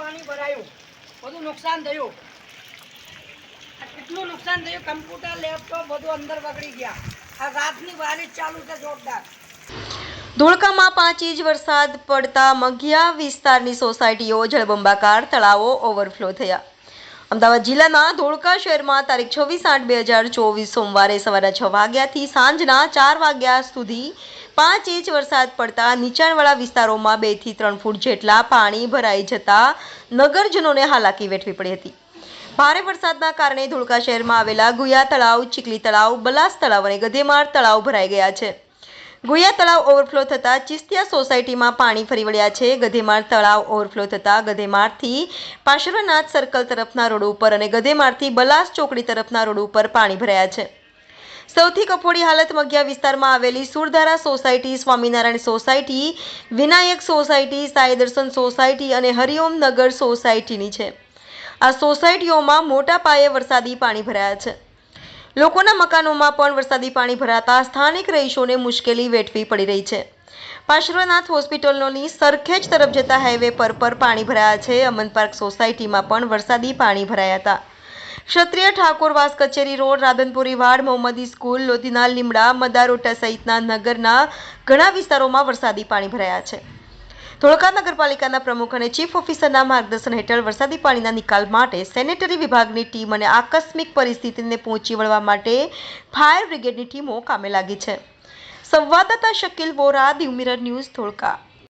પાણી ભરાયું. બધું નુકસાન થયું. કેટલું નુકસાન થયું? કમ્પ્યુટર, લેપટોપ બધું અંદર બગડી ગયા. આ રાતની બારિશ ચાલુ છે, જોરદાર. ધોળકામાં પાંચ ઇંચ વરસાદ પડતા મઘિયા વિસ્તારની સોસાયટીઓ, જળબંબાકાર તળાવો ઓવરફ્લો થયા. અમદાવાદ જિલ્લાના ધોળકા શહેરમાં તારીખ છવ્વીસ આઠ બે હજાર ચોવીસ સોમવારે સવારે છ વાગ્યાથી સાંજના ચાર વાગ્યા સુધી પાંચ ઇંચ વરસાદ પડતા નીચાણવાળા વિસ્તારોમાં બેથી ત્રણ ફૂટ જેટલા પાણી ભરાઈ જતા નગરજનોને હાલાકી વેઠવી પડી હતી. ભારે વરસાદના કારણે ધોળકા શહેરમાં આવેલા ગુયા તળાવ ચીકલી તળાવ, બલાસ તળાવ અને ગધેમાર તળાવ ભરાઈ ગયા છે. ગુયા તળાવ ઓવરફ્લો થતાં ચિસ્તિયા સોસાયટીમાં પાણી ફરી વળ્યા છે. ગધેમાર તળાવ ઓવરફ્લો થતાં ગધેમારથી પાર્શ્વનાથ સર્કલ તરફના રોડ ઉપર અને ગધેમારથી બલાસ ચોકડી તરફના રોડ ઉપર પાણી ભરાયા છે. સૌથી કફોડી હાલત મગ્યા વિસ્તારમાં આવેલી Surdhara society, Swaminarayan society, Vinayak society Sai Darshan society અને હરિઓમ નગર સોસાયટીની છે. આ સોસાયટીઓમાં મોટા પાયે વરસાદી પાણી ભરાયા છે. લોકોના મકાનોમાં પણ વરસાદી પાણી ભરાતા સ્થાનિક રહીશોને મુશ્કેલી વેઠવી પડી રહી છે. પાર્શ્વનાથ હોસ્પિટલની સરખેજ તરફ જતા હાઈવે પર પર પાણી ભરાયા છે. અમન પાર્ક સોસાયટીમાં પણ વરસાદી પાણી ભરાયા હતા. ક્ષત્રિય ઠાકોરવાસ કચેરી રોડ, રાધનપુરી વાડ, મોહમ્મદી સ્કૂલ, લોધીનાલ લીમડા મદારોટા સહિતના નગરના ઘણા વિસ્તારોમાં વરસાદી પાણી ભરાયા છે. ધોળકા નગરપાલિકાના પ્રમુખ અને ચીફ ઓફિસરના માર્ગદર્શન હેઠળ વરસાદી પાણીના નિકાલ માટે સેનેટરી વિભાગની ટીમ અને આકસ્મિક પરિસ્થિતિને પહોંચી વળવા માટે ફાયર બ્રિગેડની ટીમો કામે લાગી છે. સંવાદદાતા શકીલ વોરા, દીવ ન્યૂઝ, ધોળકા.